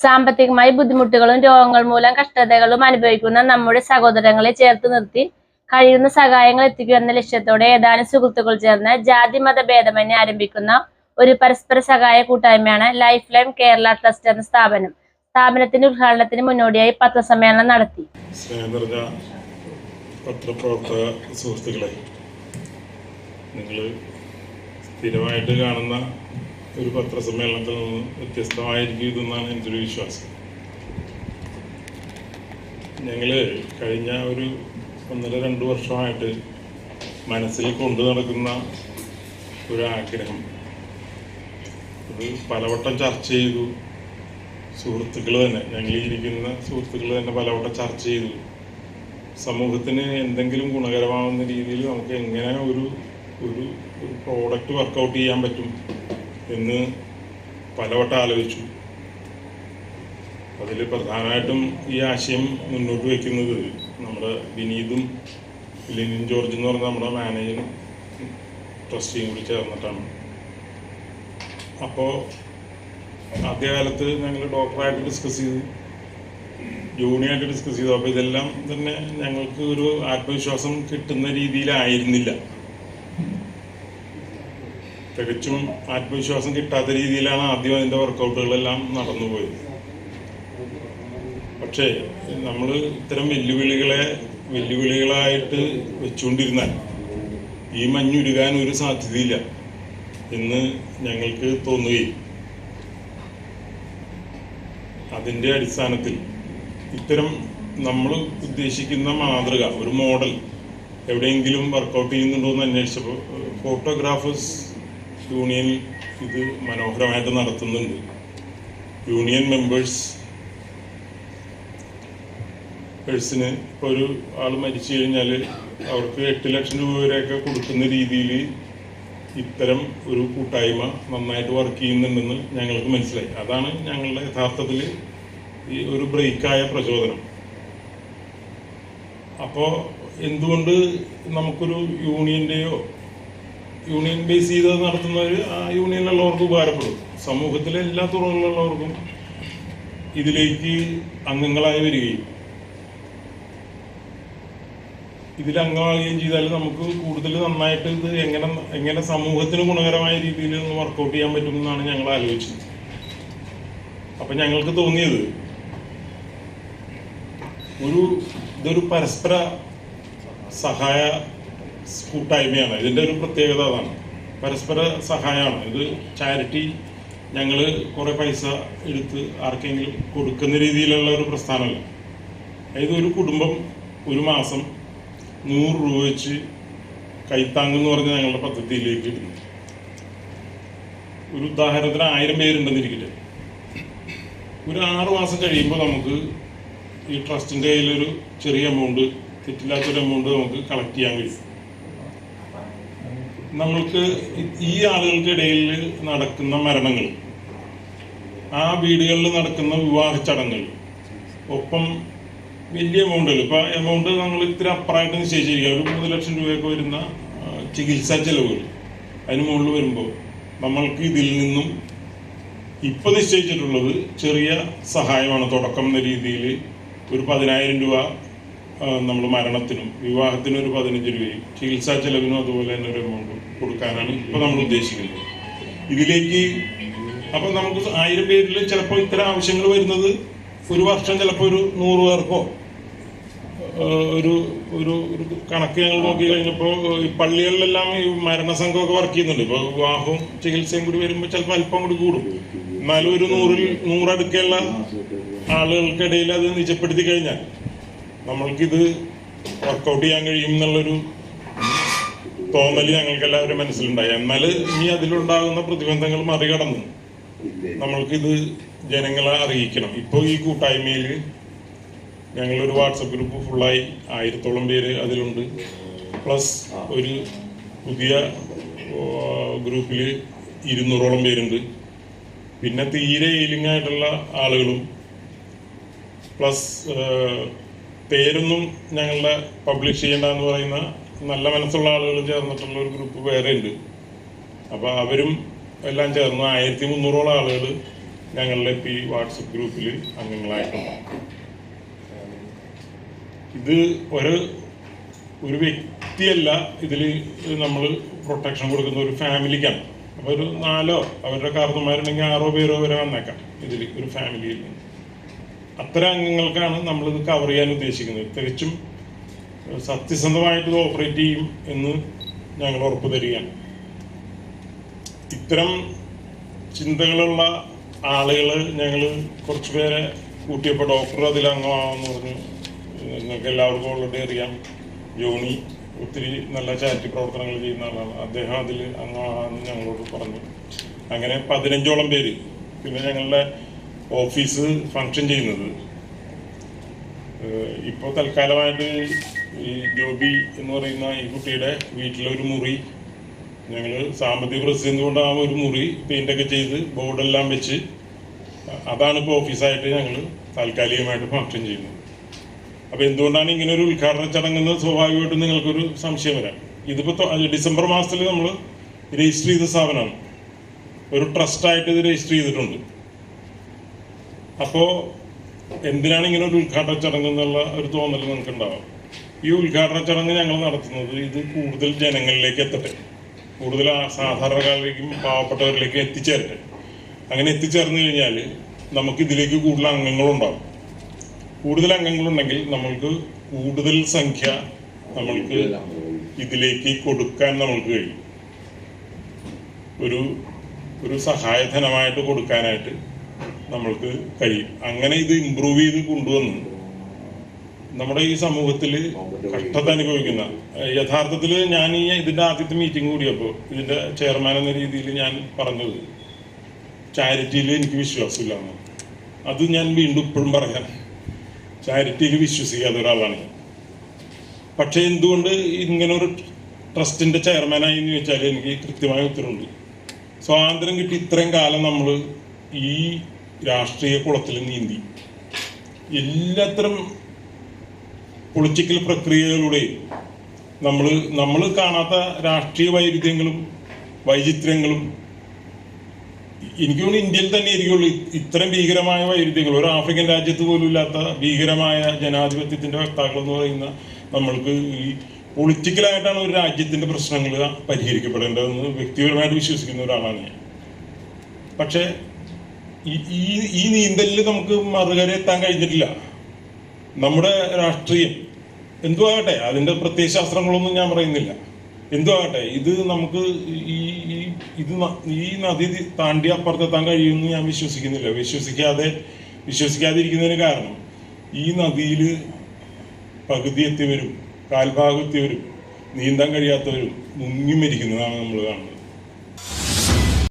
സാമ്പത്തികമായി ബുദ്ധിമുട്ടുകളും രോഗങ്ങൾ മൂലം കഷ്ടതകളും അനുഭവിക്കുന്ന നമ്മുടെ സഹോദരങ്ങളെ ചേർത്ത് നിർത്തി കഴിയുന്ന സഹായങ്ങൾ എത്തിക്കുക എന്ന ലക്ഷ്യത്തോടെ ഏതാനും സുഹൃത്തുക്കൾ ചേർന്ന് ജാതി മത ഭേദമന്യെ ആരംഭിക്കുന്ന ഒരു പരസ്പര സഹായ കൂട്ടായ്മയാണ് ലൈഫ് ലൈൻ കേരള ട്രസ്റ്റ് എന്ന സ്ഥാപനം. സ്ഥാപനത്തിന്റെ ഉദ്ഘാടനത്തിന് മുന്നോടിയായി പത്രസമ്മേളനം നടത്തി. സുഹൃത്തുക്കളെ നിങ്ങൾ സ്ഥിരമായിട്ട് കാണുന്ന ഒരു പത്രസമ്മേളനത്തിൽ നിന്ന് വ്യത്യസ്തമായിരിക്കും ഇതെന്നാണ് ഒരു വിശ്വാസം. ഞങ്ങൾ കഴിഞ്ഞ ഒരു ഒന്നര രണ്ട് വർഷമായിട്ട് മനസ്സിൽ കൊണ്ടു നടക്കുന്ന ഒരു ആഗ്രഹം അത് പലവട്ടം ചർച്ച ചെയ്തു. സുഹൃത്തുക്കൾ തന്നെ ഞങ്ങൾ ഇരിക്കുന്ന സുഹൃത്തുക്കൾ തന്നെ പലവട്ടം ചർച്ച ചെയ്തു. സമൂഹത്തിന് എന്തെങ്കിലും ഗുണകരമാവുന്ന രീതിയിൽ നമുക്ക് എങ്ങനെ ഒരു ഒരു പ്രോഡക്റ്റ് വർക്കൗട്ട് ചെയ്യാൻ പറ്റും? എന്ന് പലവട്ടം ആലോചിച്ചു. അതിൽ പ്രധാനമായിട്ടും ഈ ആശയം മുന്നോട്ട് വയ്ക്കുന്നത് നമ്മുടെ വിനീതും ലിനിൻ ജോർജ് എന്ന് പറഞ്ഞ നമ്മുടെ മാനേജറും ട്രസ്റ്റിയും കൂടി ചേർന്നിട്ടാണ്. അപ്പോൾ ആദ്യകാലത്ത് ഞങ്ങൾ ഡോക്ടറായിട്ട് ഡിസ്കസ് ചെയ്തു. ജൂണിയായിട്ട് ഡിസ്കസ് ചെയ്തു. അപ്പോൾ ഇതെല്ലാം തന്നെ ഞങ്ങൾക്ക് ഒരു ആത്മവിശ്വാസം കിട്ടുന്ന രീതിയിലായിരുന്നില്ല. തികച്ചും ആത്മവിശ്വാസം കിട്ടാത്ത രീതിയിലാണ് ആദ്യം അതിന്റെ വർക്കൗട്ടുകളെല്ലാം നടന്നുപോയത്. പക്ഷേ നമ്മൾ ഇത്തരം വെല്ലുവിളികളെ വെല്ലുവിളികളായിട്ട് വെച്ചുകൊണ്ടിരുന്നാൽ ഈ മഞ്ഞുരുകാൻ ഒരു സാധ്യതയില്ല എന്ന് ഞങ്ങൾക്ക് തോന്നുകയും അതിന്റെ അടിസ്ഥാനത്തിൽ ഇത്തരം നമ്മൾ ഉദ്ദേശിക്കുന്ന മാതൃക ഒരു മോഡൽ എവിടെയെങ്കിലും വർക്കൗട്ട് ചെയ്യുന്നുണ്ടോ എന്ന് അന്വേഷിച്ചപ്പോൾ ഫോട്ടോഗ്രാഫേഴ്സ് യൂണിയൻ ഇത് മനോഹരമായിട്ട് നടത്തുന്നുണ്ട്. യൂണിയൻ മെമ്പേഴ്സ് പേഴ്സിന് ഇപ്പോൾ ഒരു ആൾ മരിച്ചു കഴിഞ്ഞാൽ അവർക്ക് എട്ട് ലക്ഷം രൂപ വരെയൊക്കെ കൊടുക്കുന്ന രീതിയിൽ ഇത്തരം ഒരു കൂട്ടായ്മ നന്നായിട്ട് വർക്ക് ചെയ്യുന്നുണ്ടെന്ന് ഞങ്ങൾക്ക് മനസ്സിലായി. അതാണ് ഞങ്ങളുടെ യഥാർത്ഥത്തിൽ ഈ ഒരു ബ്രേക്കായ പ്രചോദനം. അപ്പോൾ എന്തുകൊണ്ട് നമുക്കൊരു യൂണിയന്റെയോ യൂണിയൻ ബേസ് ചെയ്ത് നടത്തുന്നവർ ആ യൂണിയനിലുള്ളവർക്ക് ഉപകാരപ്പെടും. സമൂഹത്തിലെ എല്ലാ തുറകളിലുള്ളവർക്കും ഇതിലേക്ക് അംഗങ്ങളായി വരികയും ഇതിൽ അംഗമാകുകയും ചെയ്താൽ നമുക്ക് കൂടുതൽ നന്നായിട്ട് ഇത് എങ്ങനെ എങ്ങനെ സമൂഹത്തിന് ഗുണകരമായ രീതിയിൽ ഒന്ന് വർക്കൗട്ട് ചെയ്യാൻ പറ്റുമെന്നാണ് ഞങ്ങൾ ആലോചിച്ചത്. അപ്പം ഞങ്ങൾക്ക് തോന്നിയത് ഒരു ഇതൊരു പരസ്പര സഹായ കൂട്ടായ്മയാണ്. ഇതിന്റെ ഒരു പ്രത്യേകത അതാണ്. പരസ്പര സഹായമാണ്. ഇത് ചാരിറ്റി ഞങ്ങൾ കുറേ പൈസ എടുത്ത് ആർക്കെങ്കിലും കൊടുക്കുന്ന രീതിയിലുള്ള ഒരു പ്രസ്ഥാനമല്ല. അതായത് ഒരു കുടുംബം ഒരു മാസം നൂറ് രൂപ വെച്ച് കൈത്താങ്ങെന്ന് പറഞ്ഞ ഞങ്ങളുടെ പദ്ധതിയിലേക്ക് ഇടുന്നു. ഒരു ഉദാഹരണത്തിന് ആയിരം പേരുണ്ടെന്നിരിക്കട്ടെ. ഒരു ആറു മാസം കഴിയുമ്പോൾ നമുക്ക് ഈ ട്രസ്റ്റിന്റെ കയ്യിലൊരു ചെറിയ എമൗണ്ട് തെറ്റില്ലാത്തൊരു എമൗണ്ട് നമുക്ക് കളക്ട് ചെയ്യാൻ കഴിയും. നമ്മൾക്ക് ഈ ആളുകൾക്കിടയിൽ നടക്കുന്ന മരണങ്ങൾ ആ വീടുകളിൽ നടക്കുന്ന വിവാഹ ചടങ്ങുകൾ ഒപ്പം വലിയ എമൗണ്ടുകൾ. ഇപ്പൊ എമൗണ്ട് നമ്മൾ ഇത്ര അപ്പറായിട്ട് നിശ്ചയിച്ചിരിക്കുക ഒരു മൂന്ന് ലക്ഷം രൂപയൊക്കെ വരുന്ന ചികിത്സാ ചെലവുകൾ. അതിന് മുകളിൽ വരുമ്പോൾ നമ്മൾക്ക് ഇതിൽ നിന്നും ഇപ്പൊ നിശ്ചയിച്ചിട്ടുള്ളത് ചെറിയ സഹായമാണ്. തുടക്കം എന്ന രീതിയിൽ ഒരു പതിനായിരം രൂപ നമ്മൾ മരണത്തിനും വിവാഹത്തിനും ഒരു പതിനഞ്ച് രൂപയും ചികിത്സാ ചെലവിനും അതുപോലെ തന്നെ ഒരു എമൗണ്ട് കൊടുക്കാനാണ് ഇപ്പൊ നമ്മൾ ഉദ്ദേശിക്കുന്നത്. ഇതിലേക്ക് അപ്പൊ നമുക്ക് ആയിരം പേരിൽ ചിലപ്പോൾ ഇത്തരം ആവശ്യങ്ങൾ വരുന്നത് ഒരു വർഷം ചിലപ്പോൾ ഒരു നൂറ് പേർക്കോ ഒരു ഒരു ഒരു കണക്ക് ഞങ്ങൾ നോക്കി കഴിഞ്ഞപ്പോൾ ഈ പള്ളികളിലെല്ലാം ഈ മരണസംഘമൊക്കെ വർക്ക് ചെയ്യുന്നുണ്ട്. ഇപ്പോൾ വിവാഹവും ചികിത്സയും കൂടി വരുമ്പോൾ ചിലപ്പോൾ അല്പം കൂടി കൂടും. എന്നാലും ഒരു നൂറിൽ നൂറടുക്കുള്ള ആളുകൾക്കിടയിൽ അത് നിജപ്പെടുത്തി കഴിഞ്ഞാൽ നമ്മൾക്കിത് വർക്കൗട്ട് ചെയ്യാൻ കഴിയും എന്നുള്ളൊരു തോന്നൽ ഞങ്ങൾക്ക് എല്ലാവരും മനസ്സിലുണ്ടായി. എന്നാൽ ഇനി അതിലുണ്ടാകുന്ന പ്രതിബന്ധങ്ങൾ മറികടന്നു. നമ്മൾക്കിത് ജനങ്ങളെ അറിയിക്കണം. ഇപ്പോൾ ഈ കൂട്ടായ്മയിൽ ഞങ്ങളൊരു വാട്സപ്പ് ഗ്രൂപ്പ് ഫുള്ളായി ആയിരത്തോളം പേര് അതിലുണ്ട്. പ്ലസ് ഒരു പുതിയ ഗ്രൂപ്പിൽ ഇരുന്നൂറോളം പേരുണ്ട്. പിന്നെ തീരെ എയിലിംഗ് ആയിട്ടുള്ള ആളുകളും പ്ലസ് പേരൊന്നും ഞങ്ങളുടെ പബ്ലിഷ് ചെയ്യേണ്ട എന്ന് പറയുന്ന നല്ല മനസ്സുള്ള ആളുകൾ ചേർന്നിട്ടുള്ള ഒരു ഗ്രൂപ്പ് വേറെ ഉണ്ട് അപ്പൊ അവരും എല്ലാം ചേർന്ന് ആയിരത്തി മുന്നൂറോളം ആളുകൾ ഞങ്ങളുടെ ഈ വാട്സപ്പ് ഗ്രൂപ്പിൽ അംഗങ്ങളായിട്ടുണ്ട്. ഇത് ഒരു ഒരു വ്യക്തിയല്ല ഇതിൽ നമ്മൾ പ്രൊട്ടക്ഷൻ കൊടുക്കുന്ന ഒരു ഫാമിലിക്കാണ്. അപ്പോൾ ഒരു നാലോ അവരുടെ കാർന്നുമാരുണ്ടെങ്കിൽ ആറോ പേരോ വരെ വന്നേക്കാം ഇതിൽ ഒരു ഫാമിലിയിൽ അത്തരം അംഗങ്ങൾക്കാണ് നമ്മളിത് കവർ ചെയ്യാൻ ഉദ്ദേശിക്കുന്നത്. തികച്ചും സത്യസന്ധമായിട്ട് ഇത് ഓപ്പറേറ്റ് ചെയ്യും എന്ന് ഞങ്ങൾ ഉറപ്പ് തരികയാണ്. ഇത്തരം ചിന്തകളുള്ള ആളുകൾ ഞങ്ങൾ കുറച്ച് പേരെ കൂട്ടിയപ്പോൾ ഡോക്ടർ അതിൽ അംഗമാണെന്ന് പറഞ്ഞു. നിങ്ങൾക്ക് എല്ലാവർക്കും ഓൾറെഡി അറിയാം. ജോണി ഒത്തിരി നല്ല ചാരിറ്റി പ്രവർത്തനങ്ങൾ ചെയ്യുന്ന ആളാണ്. അദ്ദേഹം അതിൽ അംഗമാണെന്ന് ഞങ്ങളോട് പറഞ്ഞു. അങ്ങനെ പതിനഞ്ചോളം പേര് പിന്നെ ഞങ്ങളുടെ ഓഫീസ് ഫങ്ഷൻ ചെയ്യുന്നത്. ഇപ്പോൾ തൽക്കാലമായിട്ട് ഈ ജോബി എന്ന് പറയുന്ന ഈ കുട്ടിയുടെ വീട്ടിലൊരു മുറി. ഞങ്ങൾ സാമ്പത്തിക പ്രതിസന്ധി കൊണ്ട് ആ ഒരു മുറി പെയിന്റൊക്കെ ചെയ്ത് ബോർഡെല്ലാം വെച്ച്. അതാണ് ഇപ്പോൾ ഓഫീസായിട്ട് ഞങ്ങൾ താൽക്കാലികമായിട്ട് ഫങ്ഷൻ ചെയ്യുന്നത്. അപ്പോൾ എന്തുകൊണ്ടാണ് ഇങ്ങനെ ഒരു ഉദ്ഘാടന ചടങ്ങെന്ന് സ്വാഭാവികമായിട്ടും നിങ്ങൾക്കൊരു സംശയം വരാം. ഇതിപ്പോൾ ഡിസംബർ മാസത്തിൽ നമ്മൾ രജിസ്റ്റർ ചെയ്ത സ്ഥാപനമാണ് ഒരു ട്രസ്റ്റായിട്ട് ഇത് രജിസ്റ്റർ ചെയ്തിട്ടുണ്ട്. അപ്പോൾ എന്തിനാണ് ഇങ്ങനെ ഒരു ഉദ്ഘാടന ചടങ്ങ് എന്നുള്ള ഒരു തോന്നൽ നിങ്ങൾക്ക് ഉണ്ടാവാം ഈ ഉദ്ഘാടന ചടങ്ങ് ഞങ്ങൾ നടത്തുന്നത് ഇത് കൂടുതൽ ജനങ്ങളിലേക്ക് എത്തട്ടെ. കൂടുതൽ സാധാരണക്കാരിലേക്കും പാവപ്പെട്ടവരിലേക്കും എത്തിച്ചേരട്ടെ. അങ്ങനെ എത്തിച്ചേർന്ന് കഴിഞ്ഞാൽ നമുക്ക് ഇതിലേക്ക് കൂടുതൽ അംഗങ്ങളുണ്ടാകും കൂടുതൽ അംഗങ്ങളുണ്ടെങ്കിൽ നമ്മൾക്ക് കൂടുതൽ സംഖ്യ നമ്മൾക്ക് ഇതിലേക്ക് കൊടുക്കാൻ നമ്മൾക്ക് കഴിയും. ഒരു ഒരു സഹായധനമായിട്ട് കൊടുക്കാനായിട്ട് നമ്മൾക്ക് കഴിയും. അങ്ങനെ ഇത് ഇമ്പ്രൂവ് ചെയ്ത് കൊണ്ടുവന്ന്. നമ്മുടെ ഈ സമൂഹത്തിൽ കഷ്ടത അനുഭവിക്കുന്ന യഥാർത്ഥത്തിൽ ഞാൻ ഈ ഇതിന്റെ ആദ്യത്തെ മീറ്റിംഗ് കൂടിയപ്പോൾ ഇതിന്റെ ചെയർമാൻ എന്ന രീതിയിൽ ഞാൻ പറഞ്ഞത് ചാരിറ്റിയിൽ എനിക്ക് വിശ്വാസമില്ല. അത് ഞാൻ വീണ്ടും ഇപ്പോഴും പറയാം. ചാരിറ്റിയിൽ വിശ്വസിക്കാത്ത ഒരാളാണ് പക്ഷെ എന്തുകൊണ്ട് ഇങ്ങനെ ഒരു ട്രസ്റ്റിന്റെ ചെയർമാനായി എന്ന് ചോദിച്ചാൽ എനിക്ക് കൃത്യമായ ഉത്തരവുണ്ട്. സ്വാതന്ത്ര്യം കിട്ടി ഇത്രയും കാലം നമ്മൾ ഈ രാഷ്ട്രീയ കുളത്തിൽ നീന്തി. എല്ലാത്തരം പൊളിറ്റിക്കൽ പ്രക്രിയകളിലൂടെ നമ്മൾ നമ്മൾ കാണാത്ത രാഷ്ട്രീയ വൈരുദ്ധ്യങ്ങളും വൈചിത്ര്യങ്ങളും എനിക്ക് തോന്നുന്നു ഇന്ത്യയിൽ തന്നെ ഇരിക്കുള്ളൂ. ഇത്തരം ഭീകരമായ വൈരുദ്ധ്യങ്ങൾ ഒരു ആഫ്രിക്കൻ രാജ്യത്ത് പോലും ഇല്ലാത്ത ഭീകരമായ ജനാധിപത്യത്തിന്റെ വക്താക്കൾ എന്ന് പറയുന്ന നമ്മൾക്ക് ഈ പൊളിറ്റിക്കലായിട്ടാണ് ഒരു രാജ്യത്തിന്റെ പ്രശ്നങ്ങൾ പരിഹരിക്കപ്പെടേണ്ടതെന്ന് വ്യക്തിപരമായിട്ട് വിശ്വസിക്കുന്ന ഒരാളാണ് ഞാൻ. പക്ഷേ ഈ ഈ നീന്തലിൽ നമുക്ക് മറുകര എത്താൻ കഴിഞ്ഞിട്ടില്ല. നമ്മുടെ രാഷ്ട്രീയം എന്തു ആകട്ടെ അതിന്റെ പ്രത്യയശാസ്ത്രങ്ങളൊന്നും ഞാൻ പറയുന്നില്ല. എന്തു ആകട്ടെ ഇത് നമുക്ക് ഈ ഇത് ഈ നദി താണ്ടി അപ്പുറത്തെത്താൻ കഴിയുമെന്ന് ഞാൻ വിശ്വസിക്കുന്നില്ല. വിശ്വസിക്കാതെ വിശ്വസിക്കാതിരിക്കുന്നതിന് കാരണം ഈ നദിയിൽ പകുതി എത്തിയവരും കാൽഭാഗം എത്തിയവരും നീന്താൻ കഴിയാത്തവരും മുങ്ങി മരിക്കുന്നതാണ് നമ്മൾ കാണുന്നത്.